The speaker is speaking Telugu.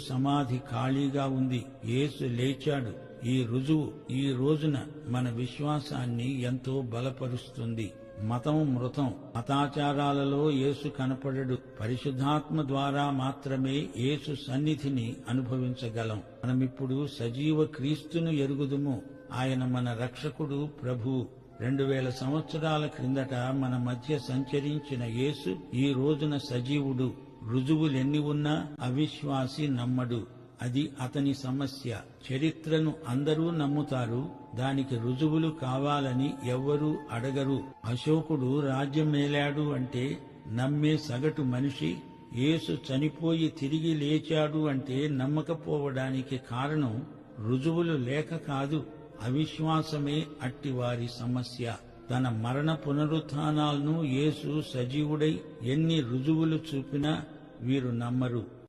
సమాధి ఖాళీగా ఉంది. యేసు లేచాడు. ఈ రుజువు ఈ రోజున మన విశ్వాసాన్ని ఎంతో బలపరుస్తుంది. మతం మృతం. మతాచారాలలో యేసు కనపడడు. పరిశుద్ధాత్మ ద్వారా మాత్రమే యేసు సన్నిధిని అనుభవించగలం. మనమిప్పుడు సజీవ క్రీస్తును ఎరుగుదుము. ఆయన మన రక్షకుడు ప్రభు. రెండు వేల సంవత్సరాల క్రిందట మన మధ్య సంచరించిన యేసు ఈ రోజున సజీవుడు. రుజువులెన్ని ఉన్నా అవిశ్వాసి నమ్మడు. అది అతని సమస్య. చరిత్రను అందరూ నమ్ముతారు. దానికి రుజువులు కావాలని ఎవ్వరూ అడగరు. అశోకుడు రాజ్యమేలాడు అంటే నమ్మే సగటు మనిషి. యేసు చనిపోయి తిరిగి లేచాడు అంటే నమ్మకపోవడానికి కారణం రుజువులు లేక కాదు. అవిశ్వాసమే అట్టివారి సమస్య. తన మరణ పునరుత్నాలను యేసు సజీవుడై ఎన్ని రుజువులు చూపినా వీరు నమ్మరు.